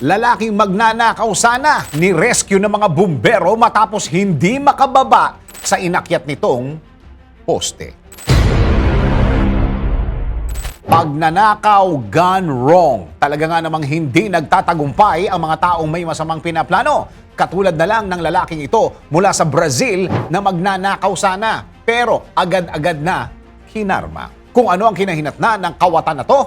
lalaking magnanakaw sana ni rescue ng mga bumbero matapos hindi makababa sa inakyat nitong poste. Pagnanakaw gone wrong. Talaga nga namang hindi nagtatagumpay ang mga taong may masamang pinaplano. Katulad na lang ng lalaking ito mula sa Brazil na magnanakaw sana. Pero agad-agad na hinarma. Kung ano ang kinahinatna ng kawatan na to?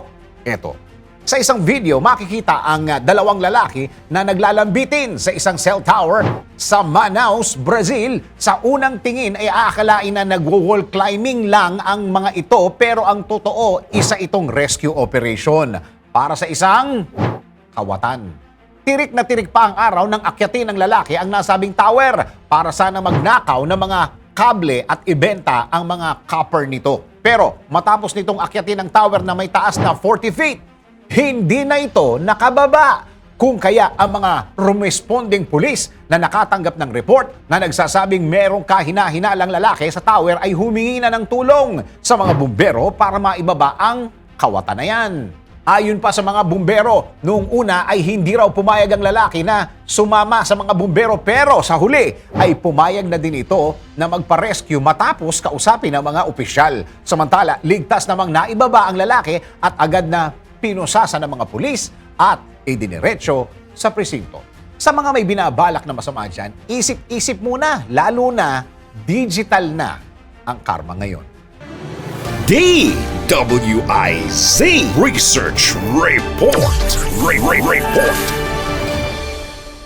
Eto. Sa isang video, makikita ang ah, dalawang lalaki na naglalambitin sa isang cell tower sa Manaus, Brazil. Sa unang tingin ay aakalain na nagwo-wall climbing lang ang mga ito pero ang totoo, isa itong rescue operation para sa isang kawatan. Tirik na tirik pa ang araw nang akyatin ng lalaki ang nasabing tower para sana magnakaw ng mga kable at ibenta ang mga copper nito. Pero matapos nitong akyatin ng tower na may taas na 40 feet, hindi na ito nakababa. Kung kaya ang mga responding pulis na nakatanggap ng report na nagsasabing merong kahina-hinalang lalaki sa tower ay humingi na ng tulong sa mga bumbero para maibaba ang kawatan na yan. Ayon pa sa mga bumbero, noong una ay hindi raw pumayag ang lalaki na sumama sa mga bumbero pero sa huli ay pumayag na din ito na magpa-rescue matapos kausapin ng mga opisyal. Samantala, ligtas namang naibaba ang lalaki at agad na pinusasa ng mga pulis at idiniretso sa presinto. Sa mga may binabalak na masama dyan, isip-isip muna, lalo na digital na ang karma ngayon. DWIZ Research Report. Re- Re- Report.